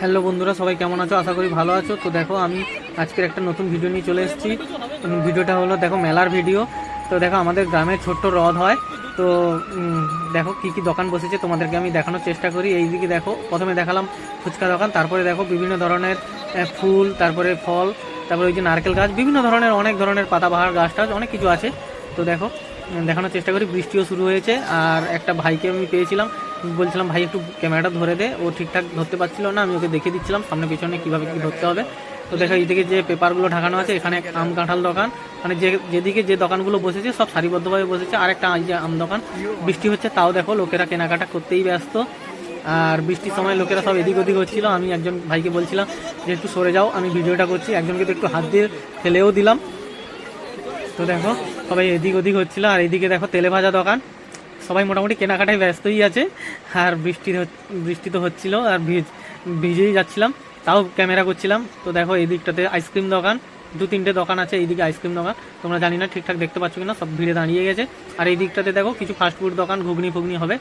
Hello বন্ধুরা, সবাই কেমন আছো? আশা করি ভালো আছো। তো দেখো, আমি আজকের একটা নতুন ভিডিও নিয়ে চলে এসেছি। ভিডিওটা হলো, দেখো, মেলার ভিডিও তো দেখো, আমাদের গ্রামে ছোট্ট হ্রদ হয়। তো দেখো, কি কি দোকান বসেছে তোমাদেরকে আমি দেখানোর চেষ্টা করি। এইদিকে দেখো, প্রথমে দেখালাম ফুচকা দোকান, তারপরে দেখো, বিভিন্ন ধরনের ফুল, তারপরে ফল, তারপরে ওই যে নারকেল গাছ, বিভিন্ন ধরনের, অনেক ধরনের পাতাবাহার, গাছ টাছ, অনেক কিছু আছে। তো দেখো, দেখানোর চেষ্টা করি, বৃষ্টিও শুরু হয়েছে, আর একটা ভাইকে আমি পেয়েছিলাম। বলছিলাম, ভাই, একটু ক্যামেরাটা ধরে দে। ও ঠিকঠাক ধরতে পারছিল না, আমি ওকে দেখিয়ে দিচ্ছিলাম, সামনে, পিছনে কীভাবে কী ধরতে হবে। তো দেখো, এইদিকে যে পেপারগুলো ঢাকানো আছে, এখানে আম কাঁঠাল দোকান। মানে যে, যেদিকে যে দোকানগুলো বসেছে, সব সারিবদ্ধভাবে বসেছে। আর একটা যে আম দোকান, বৃষ্টি হচ্ছে, তাও দেখো, লোকেরা কেনাকাটা করতেই ব্যস্ত। আর বৃষ্টির সময় লোকেরা সব এদিক ওদিক হচ্ছিল। আমি একজন ভাইকে বলছিলাম যে, একটু সরে যাও, আমি ভিডিওটা করছি। একজনকে তো একটু হাত দিয়ে ফেলেও দিলাম। তো দেখো, সবাই এদিক ওদিক হচ্ছিল, আর এদিকে দেখো তেলে ভাজা দোকান। সবাই মোটামুটি কেনাকাটায় ব্যস্তই আছে, আর বৃষ্টি বৃষ্টি তো হচ্ছিল, আর ভিজ, ভিজেই যাচ্ছিলাম। তাও ক্যামেরা করছিলাম, তো দেখো এই দিকটাতে আইসক্রিম দোকান, দু তিনটে দোকান আছে, এইদিকে আইসক্রিম দোকান। তোমরা জানি না ঠিকঠাক দেখতে পাচ্ছ কিনা, সব ভিড়ে দাঁড়িয়ে গেছে। আর এই দিকটাতে দেখো কিছু ফাস্টফুড দোকান ঘুগনি ফুগনি হবে।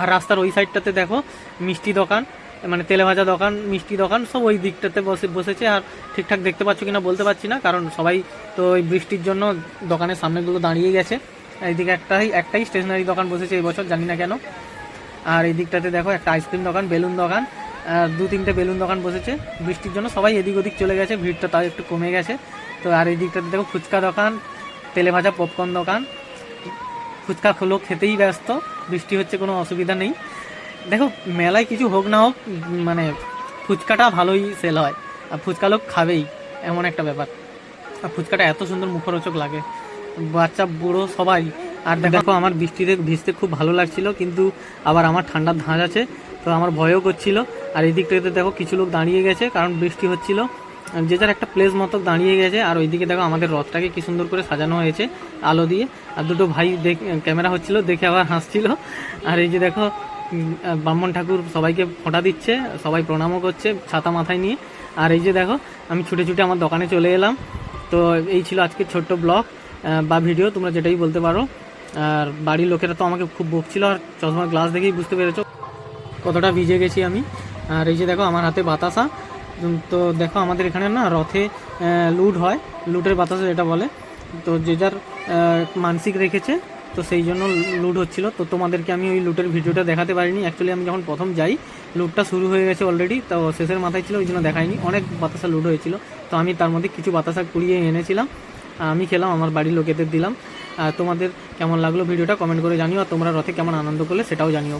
আর রাস্তার ওই সাইডটাতে দেখো মিষ্টি দোকান মানে তেলে ভাজা দোকান, মিষ্টি দোকান, সব ওই দিকটাতে বসে, বসেছে আর ঠিকঠাক দেখতে পাচ্ছ কিনা বলতে পারছি না, কারণ সবাই তো ওই বৃষ্টির জন্য দোকানের সামনেগুলো দাঁড়িয়ে গেছে। এইদিকে একটাই একটাই স্টেশনারি দোকান বসেছে এই বছর, জানি না কেন। আর এই দিকটাতে দেখো একটা আইসক্রিম দোকান, বেলুন দোকান দু তিনটে বেলুন দোকান বসেছে। বৃষ্টির জন্য সবাই এদিক ওদিক চলে গেছে, ভিড়টা তাও একটু কমে গেছে। তো আর এই দিকটাতে দেখো ফুচকা দোকান, তেলে ভাজা পপকর্ন দোকান। ফুচকা খোলো, খেতেই ব্যস্ত, বৃষ্টি হচ্ছে, কোনো অসুবিধা নেই। দেখো, মেলায় কিছু হোক না হোক মানে ফুচকাটা ভালোই সেল হয়। আর ফুচকা লোক খাবেই, এমন একটা ব্যাপার। আর ফুচকাটা এত সুন্দর মুখরোচক লাগে। বাচ্চা, বুড়ো সবাই। আর দেখো আমার বৃষ্টিতে, ভিজতে খুব ভালো লাগছিল, কিন্তু আবার আমার ঠান্ডার ধাঁচ আছে, তো আমার ভয়ও করছিল। আর এই দিকটাতে দেখো, কিছু লোক দাঁড়িয়ে গেছে, কারণ বৃষ্টি হচ্ছিল। যে যার একটা প্লেস মতো দাঁড়িয়ে গেছে, আর ওইদিকে দেখো, আমাদের রথটাকে কি সুন্দর করে সাজানো হয়েছে, আলো দিয়ে। আর দুটো ভাই দেখ, ক্যামেরা হচ্ছিল, দেখে আবার হাসছিল। আর এই যে দেখো ব্রাহ্মণ ঠাকুর সবাইকে ফোঁটা দিচ্ছে, সবাই প্রণামও করছে ছাতা মাথায় নিয়ে। আর এই যে দেখো, আমি ছুটে ছুটে আমার দোকানে চলে এলাম। তো এই ছিল আজকের ছোট্ট ব্লগ বা ভিডিও, তোমরা যেটাই বলতে পারো। আর বাড়ির লোকেরা তো আমাকে খুব বকছিল, আর চশমার গ্লাস দেখেই বুঝতে পেরেছ কতটা ভিজে গেছি আমি। আর এই যে দেখো, আমার হাতে বাতাসা। তো দেখো, আমাদের এখানে না রথে লুট হয়। লুটের বাতাসা যেটা বলে। তো যে যার মানসিক রেখেছে তো সেই জন্য লুট হচ্ছিল। তো তোমাদেরকে আমি ওই লুটের ভিডিওটা দেখাতে পারিনি। অ্যাকচুয়ালি আমি যখন প্রথম যাই লুটটা শুরু হয়ে গেছে অলরেডি তো শেষের মাথায় ছিল, ওই জন্য দেখাইনি। অনেক বাতাসা লুট হয়েছিল। তো আমি তার মধ্যে কিছু বাতাসা কুড়িয়ে এনেছিলাম। আমি খেলাম, আমার বাড়ির লোকেদের দিলাম। তোমাদের কেমন লাগল ভিডিওটা কমেন্ট করে জানিও, আর তোমরা রথে কেমন আনন্দ করলে সেটাও জানিও।